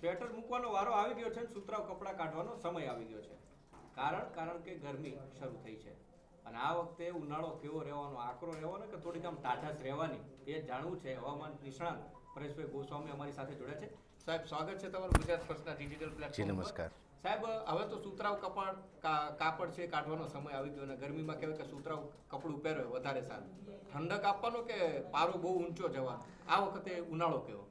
Sweater મૂકવાનો વારો આવી ગયો છે અને સુતરાઉ કપડાં કાઢવાનો સમય આવી ગયો છે. કારણ કારણ કે ગરમી શરૂ થઈ છે. અને આ વખતે ઉનાળો કેવો રહેવાનો આકરો રહેવાનો કે થોડીક આમ ટાઢાશ રહેવાની એ જાણવું છે હવામાન નિષ્ણાંત પરેશભાઈ ગોસ્વામી અમારી સાથે જોડ્યા છે. સાહેબ સ્વાગત છે તમારું ગુજરાત ફર્સ્ટના ડિજિટલ પ્લેટફોર્મ નમસ્કાર. સાહેબ હવે તો સુતરાઉ કપડ કાપડ છે કાઢવાનો સમય આવી ગયો અને ગરમીમાં કહેવાય કે સુતરાઉ કપડું પહેરો વધારે સારું. ઠંડક આપવાનો કે પારો બહુ ઊંચો જવા આ વખતે ઉનાળો કેવો?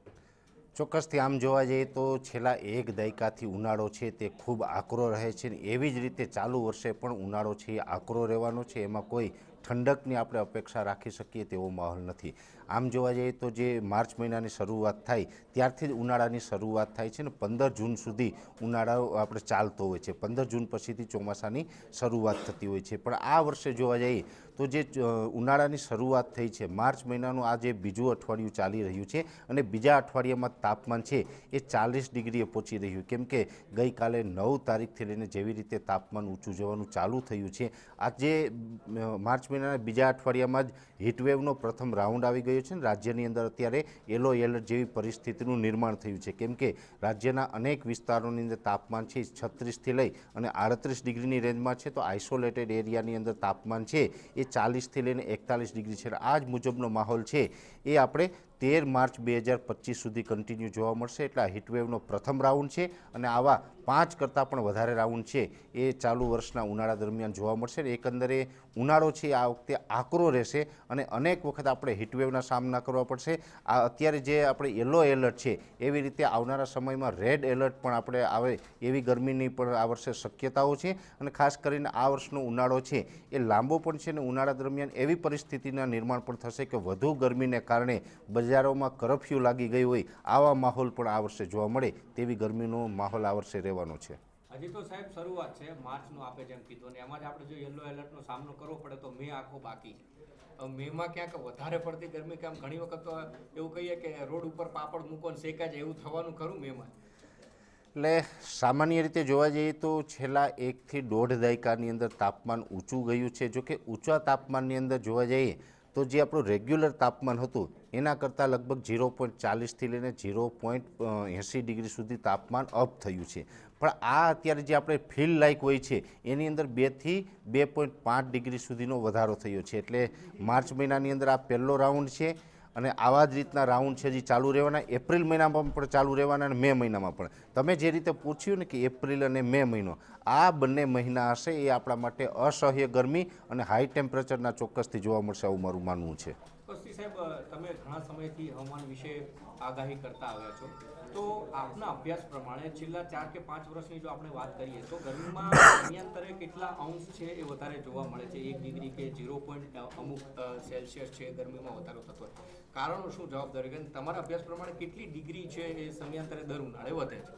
ચોક્કસથી આમ જોવા જઈએ તો છેલ્લા એક દાયકાથી ઉનાળો છે, તે ખૂબ આકરો રહે છે એવી જ રીતે ચાલુ વર્ષે પણ ઉનાળો છે એ આકરો રહેવાનો છે. એમાં કોઈ ઠંડકની આપણે અપેક્ષા રાખી શકીએ તેવો માહોલ નથી. આમ જોવા જઈએ તો જે માર્ચ મહિનાની શરૂઆત થાય, ત્યારથી જ ઉનાળાની શરૂઆત થાય છે ને પંદર જૂન સુધી ઉનાળો આપણે ચાલતો હોય છે. પંદર જૂન પછીથી ચોમાસાની શરૂઆત થતી હોય છે. પણ આ વર્ષે જોવા જઈએ તો જે ઉનાળાની શરૂઆત થઈ છે, માર્ચ મહિનાનું આ જે બીજું અઠવાડિયું ચાલી રહ્યું છે અને બીજા અઠવાડિયામાં તાપમાન છે એ ચાલીસ ડિગ્રીએ પહોંચી રહ્યું. કેમ કે ગઈકાલે નવ તારીખથી લઈને જેવી રીતે તાપમાન ઊંચું જવાનું ચાલુ થયું છે આજે માર્ચ માર્ચ મહિનાના બીજા અઠવાડિયામાં જ હીટવેવનો પ્રથમ રાઉન્ડ આવી ગયો છે અને રાજ્યની અંદર અત્યારે યલો એલર્ટ જેવી પરિસ્થિતિનું નિર્માણ થયું છે. કેમ કે રાજ્યના અનેક વિસ્તારોની અંદર તાપમાન છે છત્રીસથી લઈ અને આડત્રીસ ડિગ્રીની રેન્જમાં છે, તો આઇસોલેટેડ એરિયાની અંદર તાપમાન છે એ ચાલીસથી લઈને એકતાલીસ ડિગ્રી છે. આ જ મુજબનો માહોલ છે. એ આપણે તેર માર્ચ બે હજાર પચીસ સુધી કન્ટિન્યુ જોવા મળશે. એટલે આ હીટવેવનો પ્રથમ રાઉન્ડ છે અને આવા પાંચ કરતાં પણ વધારે રાઉન્ડ છે એ ચાલુ વર્ષના ઉનાળા દરમિયાન જોવા મળશે. એકંદરે ઉનાળો છે આ વખતે આકરો રહેશે અને અનેક વખત આપણે હીટવેવના સામના કરવા પડશે. આ અત્યારે જે આપણે યલો એલર્ટ છે એવી રીતે આવનારા સમયમાં રેડ એલર્ટ પણ આપણે આવે એવી ગરમીની પણ આ વર્ષે શક્યતાઓ છે. અને ખાસ કરીને આ વર્ષનો ઉનાળો છે એ લાંબો પણ છે અને ઉનાળા દરમિયાન એવી પરિસ્થિતિના નિર્માણ પણ થશે કે વધુ ગરમીને કારણે બજારોમાં કરફ્યુ લાગી ગઈ હોય આવા માહોલ પણ આ વર્ષે જોવા મળે તેવી ગરમીનો માહોલ આ વર્ષે રહેવાનો છે. હજી તો સાહેબ શરૂઆત છે માર્ચનું આપે જેમ કીધું અને એમાં જ આપણે જો યલો એલર્ટનો સામનો કરવો પડે તો મે આખો બાકી હવે મેમાં ક્યાંક વધારે પડતી ગરમી કે આમ ઘણી વખત તો એવું કહીએ કે રોડ ઉપર પાપડ મૂકો ને શેકાય જાય એવું થવાનું ખરું મેમાં? એટલે સામાન્ય રીતે જોવા જઈએ તો છેલ્લા એકથી દોઢ દાયકાની અંદર તાપમાન ઊંચું ગયું છે. જો કે ઊંચા તાપમાનની અંદર જોવા જઈએ તો જે આપણું રેગ્યુલર તાપમાન હતું, એના કરતાં લગભગ ઝીરો પોઈન્ટ ચાલીસથી લઈને ઝીરો પોઈન્ટ એંસી ડિગ્રી સુધી તાપમાન અપ થયું છે. પણ આ અત્યારે જે આપણે ફીલ લાઇક હોય છે, એની અંદર બેથી બે પોઈન્ટ પાંચ ડિગ્રી સુધીનો વધારો થયો છે. એટલે માર્ચ મહિનાની અંદર આ પહેલો રાઉન્ડ છે. અને આવા જ રીતના રાઉન્ડ છે જે ચાલુ રહેવાના, એપ્રિલ મહિનામાં પણ ચાલુ રહેવાના અને મે મહિનામાં પણ. તમે જે રીતે પૂછ્યું ને કે એપ્રિલ અને મે મહિનો, આ બંને મહિના હશે એ આપણા માટે અસહ્ય ગરમી અને હાઈ ટેમ્પરેચરના ચોક્કસથી જોવા મળશે આવું મારું માનવું છે. સાહેબ તમે ઘણા સમયથી હવામાન વિશે આગાહી કરતા આવ્યા છો. તો આપના અભ્યાસ પ્રમાણે છેલ્લા ચાર કે પાંચ વર્ષની જો આપણે વાત કરીએ તો ગરમીમાં સમયાંતરે કેટલા અંશ છે એ વધારે જોવા મળે છે? એક ડિગ્રી કે ઝીરો પોઈન્ટ અમુક સેલ્સિયસ છે ગરમીમાં વધારો થતો હોય. કારણો શું જવાબદારી કે તમારા અભ્યાસ પ્રમાણે કેટલી ડિગ્રી છે એ સમયાંતરે દર ઉનાળે વધે છે?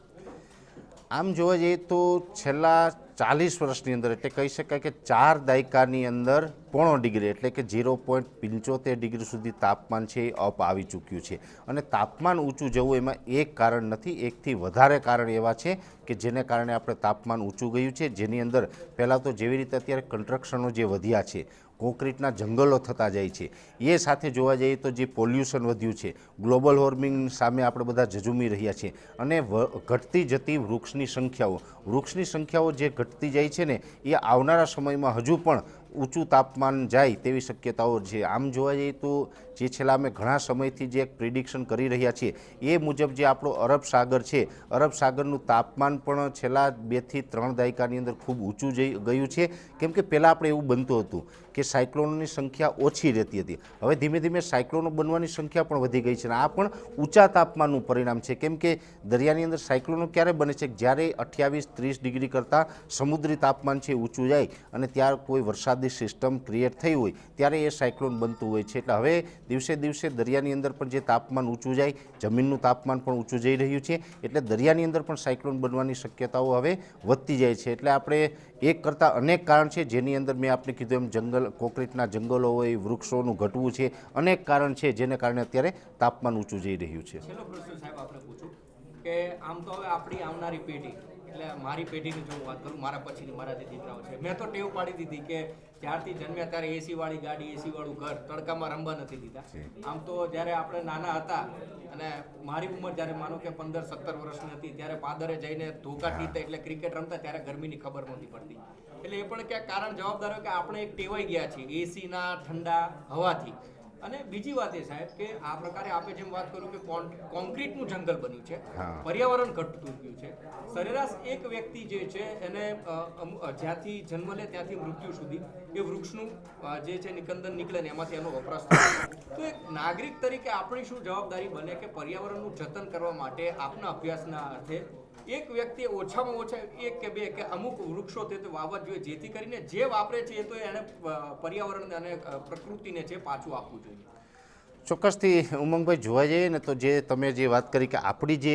આમ જોવા જઈએ તો છેલ્લા ચાલીસ વર્ષની અંદર એટલે કહી શકાય કે ચાર દાયકાની અંદર પોણો ડિગ્રી એટલે કે ઝીરો પોઈન્ટ પંચોતેર ડિગ્રી સુધી તાપમાન છે એ અપ આવી ચૂક્યું છે. અને તાપમાન ઊંચું જવું એમાં એક કારણ નથી, એકથી વધારે કારણ એવા છે કે જેને કારણે આપણે તાપમાન ઊંચું ગયું છે. જેની અંદર પહેલાં તો જેવી રીતે અત્યારે કન્સ્ટ્રક્શનો જે વધ્યા છે કોન્ક્રીટના જંગલો થતા જાય છે. એ સાથે જોવા જઈએ તો જે પોલ્યુશન વધ્યું છે, ગ્લોબલ વોર્મિંગ સામે આપણે બધા ઝઝૂમી રહ્યા છીએ અને ઘટતી જતી વૃક્ષની સંખ્યાઓ. વૃક્ષની સંખ્યાઓ જે ઘટતી જાય છે ને, એ આવનારા સમયમાં હજુ પણ ઊંચું તાપમાન જાય તેવી શક્યતાઓ છે. આમ જોવા જઈએ તો જે છેલ્લા અમે ઘણા સમયથી જે એક પ્રિડિક્શન કરી રહ્યા છીએ, એ મુજબ જે આપણો અરબ સાગર છે, અરબ સાગરનું તાપમાન પણ છેલ્લા બેથી ત્રણ દાયકાની અંદર ખૂબ ઊંચું જઈ ગયું છે. કેમ કે પહેલાં આપણે એવું બનતું હતું કે સાયક્લોનોની સંખ્યા ઓછી રહેતી હતી. હવે ધીમે ધીમે સાયક્લોનો બનવાની સંખ્યા પણ વધી ગઈ છે અને આ પણ ઊંચા તાપમાનનું પરિણામ છે. કેમ કે દરિયાની અંદર સાયક્લોનો ક્યારે બને છે? જ્યારે અઠ્યાવીસ, ત્રીસ ડિગ્રી કરતાં સમુદ્રી તાપમાન છે ઊંચું જાય અને ત્યાં કોઈ વરસાદી સિસ્ટમ ક્રિએટ થઈ હોય ત્યારે એ સાયક્લોન બનતું હોય છે. એટલે હવે દિવસે દિવસે દરિયાની અંદર પણ જે તાપમાન ઊંચું જાય, જમીનનું તાપમાન પણ ઊંચું જઈ રહ્યું છે. એટલે દરિયાની અંદર પણ સાયક્લોન બનવાની શક્યતાઓ હવે વધતી જાય છે. એટલે આપણે એક કરતાં અનેક કારણ છે જેની અંદર મેં આપણે કીધું એમ જંગલ કોન્ક્રીટના જંગલો હોય, વૃક્ષોનું ઘટવું છે. અનેક કારણ છે જેને કારણે અત્યારે તાપમાન ઊંચું જઈ રહ્યું છે. કે આમ તો હવે આપણી આવનારી પેઢી, એટલે મારી પેઢીની જો વાત કરું, મારા પછીની, મારા જે દીકરાઓ છે, મેં તો ટેવ પાડી દીધી કે જ્યારથી જન્મ્યા ત્યારે એસી વાળી ગાડી એસી વાળું ઘર તડકામાં રમવા નથી દીધા. આમ તો જ્યારે આપણે નાના હતા અને મારી ઉંમર જ્યારે માનો કે પંદર સત્તર વર્ષની હતી ત્યારે પાદરે જઈને ધોકા ટીતા એટલે ક્રિકેટ રમતા ત્યારે ગરમીની ખબર નહોતી પડતી. એટલે એ પણ ક્યાંક કારણ જવાબદાર હોય કે આપણે એક ટેવાઈ ગયા છીએ એસીના ઠંડા હવાથી. અને બીજી વાત એ સાહેબ કે આ પ્રકારે આપે જેમ વાત કર્યું કે કોન- કોન્ક્રીટનું જંગલ બન્યું છે. પર્યાવરણ ઘટતું ગયું છે. સરેરાશ એક વ્યક્તિ જે છે એને જ્યાંથી જન્મ લે ત્યાંથી મૃત્યુ સુધી એ વૃક્ષનું જે છે નિકંદન નીકળે ને એમાંથી એનો વપરાશ થાય. તો એક નાગરિક તરીકે આપણી શું જવાબદારી બને કે પર્યાવરણનું જતન કરવા માટે આપના અભ્યાસના અર્થે એક વ્યક્તિ ઓછામાં ઓછા એક કે બે કે અમુક વૃક્ષો તે વાવવા જોઈએ. જેથી કરીને જે વાપરે છે એ તો એને પર્યાવરણ અને પ્રકૃતિને છે પાછું આપવું જોઈએ. ચોક્કસથી ઉમંગભાઈ, જોવા જઈએ ને તો જે તમે જે વાત કરી કે આપણી જે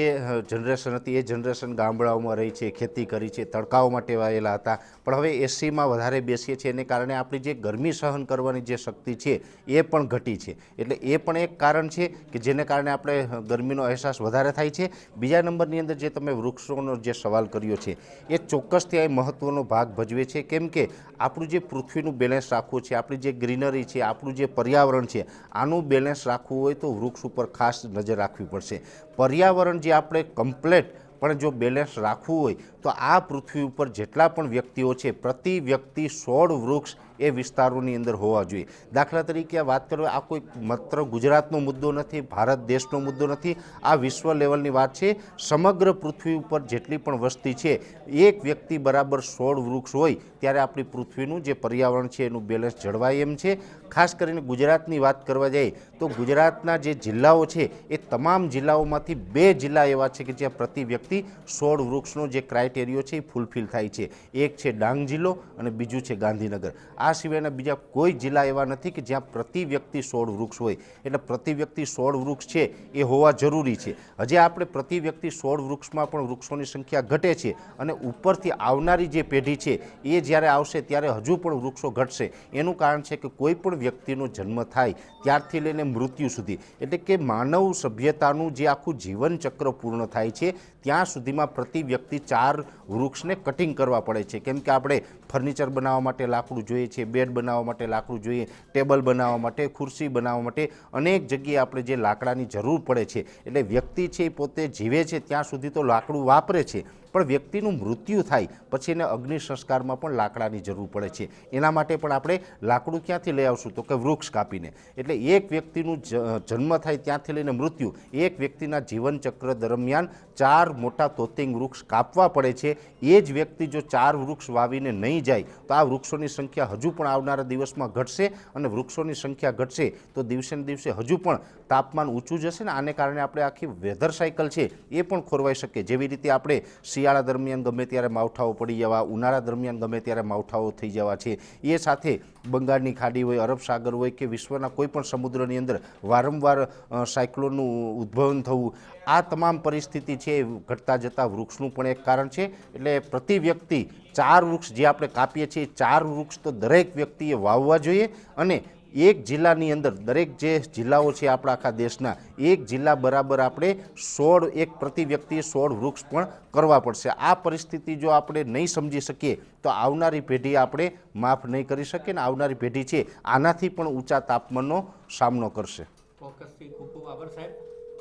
જનરેશન હતી, એ જનરેશન ગામડાઓમાં રહી છે, ખેતી કરી છે તડકાઓમાં ટેવાયેલા હતા. પણ હવે એસીમાં વધારે બેસીએ છીએ એને કારણે આપણી જે ગરમી સહન કરવાની જે શક્તિ છે, એ પણ ઘટી છે. એટલે એ પણ એક કારણ છે કે જેને કારણે આપણે ગરમીનો અહેસાસ વધારે થાય છે. બીજા નંબરની અંદર જે તમે વૃક્ષોનો જે સવાલ કર્યો છે, એ ચોક્કસથી આ મહત્ત્વનો ભાગ ભજવે છે. કેમ કે આપણું જે પૃથ્વીનું બેલેન્સ રાખવું છે, આપણી જે ગ્રીનરી છે, આપણું જે પર્યાવરણ છે, આનું બેલેન્સ રાખવું હોય તો વૃક્ષ ઉપર ખાસ નજર રાખવી પડશે. પર્યાવરણ જે આપણે કમ્પ્લેટ પણ જો બેલેન્સ રાખવું હોય તો આ પૃથ્વી ઉપર જેટલા પણ વ્યક્તિઓ છે, પ્રતિ વ્યક્તિ સોળ વૃક્ષ એ વિસ્તારોની અંદર હોવા જોઈએ. દાખલા તરીકે વાત કરો આ કોઈ માત્ર ગુજરાતનો મુદ્દો નથી, ભારત દેશનો મુદ્દો નથી. આ વિશ્વ લેવલની વાત છે. સમગ્ર પૃથ્વી ઉપર જેટલી પણ વસ્તી છે, એક વ્યક્તિ બરાબર સોળ વૃક્ષ હોય, ત્યારે આપણી પૃથ્વીનું જે પર્યાવરણ છે એનું બેલેન્સ જળવાય એમ છે. ખાસ કરીને ગુજરાતની વાત કરવા જઈએ, તો ગુજરાતના જે જિલ્લાઓ છે, એ તમામ જિલ્લાઓમાંથી બે જિલ્લા એવા છે કે જ્યાં પ્રતિ વ્યક્તિ સોળ વૃક્ષનો જે ક્રાઇટેરિયો છે એ ફૂલફિલ થાય છે. એક છે ડાંગ જિલ્લો અને બીજું છે ગાંધીનગર. આ સિવાયના બીજા કોઈ જિલ્લા એવા નથી કે જ્યાં પ્રતિ વ્યક્તિ સોળ વૃક્ષ હોય. એટલે પ્રતિ વ્યક્તિ સોળ વૃક્ષ છે એ હોવા જરૂરી છે. હજી આપણે પ્રતિ વ્યક્તિ સોળ વૃક્ષમાં પણ વૃક્ષોની સંખ્યા ઘટે છે અને ઉપરથી આવનારી જે પેઢી છે એ જ્યારે આવશે ત્યારે હજુ પણ વૃક્ષો ઘટશે. એનું કારણ છે કે કોઈ પણ વ્યક્તિનો જન્મ થાય ત્યારથી લઈને મૃત્યુ સુધી. એટલે કે માનવ સભ્યતાનું જે આખું જીવનચક્ર પૂર્ણ થાય છે, ત્યાં સુધીમાં પ્રતિ વ્યક્તિ ચાર વૃક્ષને કટિંગ કરવા પડે છે. કેમ કે આપણે ફર્નિચર બનાવવા માટે લાકડું જોઈએ છે બેડ બનાવવા માટે લાકડું જોઈએ, ટેબલ બનાવવા માટે, ખુરશી બનાવવા માટે, અનેક જગ્યાએ આપણે જે લાકડાની જરૂર પડે છે. એટલે વ્યક્તિ છે એ પોતે જીવે છે, ત્યાં સુધી તો લાકડું વાપરે છે. પણ વ્યક્તિનું મૃત્યુ થાય, પછી એને અગ્નિ સંસ્કારમાં પણ લાકડાની જરૂર પડે છે. એના માટે પણ આપણે લાકડું ક્યાંથી લઈ આવશું? તો કે વૃક્ષ કાપીને. એટલે એક વ્યક્તિનું જન્મ થાય ત્યાંથી લઈને મૃત્યુ, એક વ્યક્તિના જીવન ચક્ર દરમિયાન ચાર મોટા તોતિંગ વૃક્ષ કાપવા પડે છે. એ જ વ્યક્તિ જો ચાર વૃક્ષ વાવીને નહીં જાય, તો આ વૃક્ષોની સંખ્યા હજુ પણ આવનારા દિવસમાં ઘટશે અને વૃક્ષોની સંખ્યા ઘટશે, તો દિવસે ને દિવસે હજુ પણ તાપમાન ઊંચું જશે ને? આને કારણે આપણે આખી વેધર સાયકલ છે, એ પણ ખોરવાઈ શકે. જેવી રીતે આપણે શિયાળા દરમિયાન ગમે ત્યારે માવઠાઓ પડી જવા, ઉનાળા દરમિયાન ગમે ત્યારે માવઠાઓ થઈ જવા છે. એ સાથે બંગાળની ખાડી હોય, અરબ સાગર હોય કે વિશ્વના કોઈપણ સમુદ્રની અંદર વારંવાર સાયક્લોનનું ઉદ્ભવન થવું, આ તમામ પરિસ્થિતિ છે ઘટતા જતા વૃક્ષનું પણ એક કારણ છે. એટલે પ્રતિ વ્યક્તિ ચાર વૃક્ષ જે આપણે કાપીએ છીએ, ચાર વૃક્ષ તો દરેક વ્યક્તિએ વાવવા જોઈએ અને એક જિલ્લાની અંદર દરેક જે જિલ્લાઓ છે આપણા આખા દેશના, એક જિલ્લા બરાબર આપણે સોળ, એક પ્રતિ વ્યક્તિએ સોળ વૃક્ષ પણ કરવા પડશે. આ પરિસ્થિતિ જો આપણે નહીં સમજી શકીએ, તો આવનારી પેઢી આપણે માફ નહીં કરી શકીએ ને આવનારી પેઢી છે આનાથી પણ ઊંચા તાપમાનનો સામનો કરશે.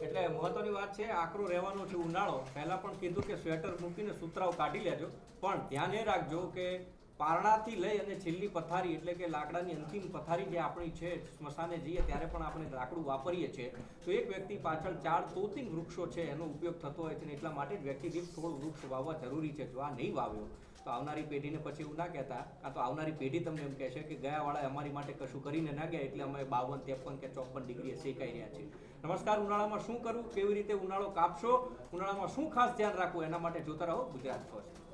એટલે મહત્વની વાત છે, આકરો રહેવાનો છે ઉનાળો. પહેલાં પણ કીધું કે સ્વેટર મૂકીને સુતરાઓ કાઢી લેજો. પણ ધ્યાન એ રાખજો કે પારણાથી લઈ અને છેલ્લી પથારી એટલે કે લાકડાની અંતિમ પથારી જે આપણી છે, સ્મશાને જઈએ ત્યારે પણ આપણે લાકડું વાપરીએ છીએ. તો એક વ્યક્તિ પાછળ ચાર તોતિંગ વૃક્ષો છે, એનો ઉપયોગ થતો હોય છે ને એટલા માટે જ વ્યક્તિ દીઠ થોડું વૃક્ષ વાવવા જરૂરી છે. જો આ નહીં વાવ્યો, તો આવનારી પેઢીને પછી એવું ના કહેતા. કાં તો આવનારી પેઢી તમને એમ કહેશે કે ગયાવાળા અમારી માટે કશું કરીને ના ગયા એટલે અમે બાવન, ત્રેપન કે ચોપન ડિગ્રીએ શેકાઈ રહ્યા છીએ. નમસ્કાર, ઉનાળામાં શું કરવું? કેવી રીતે ઉનાળો કાપશો? ઉનાળામાં શું ખાસ ધ્યાન રાખવું? એના માટે જોતા રહો ગુજરાત ફર્સ્ટ.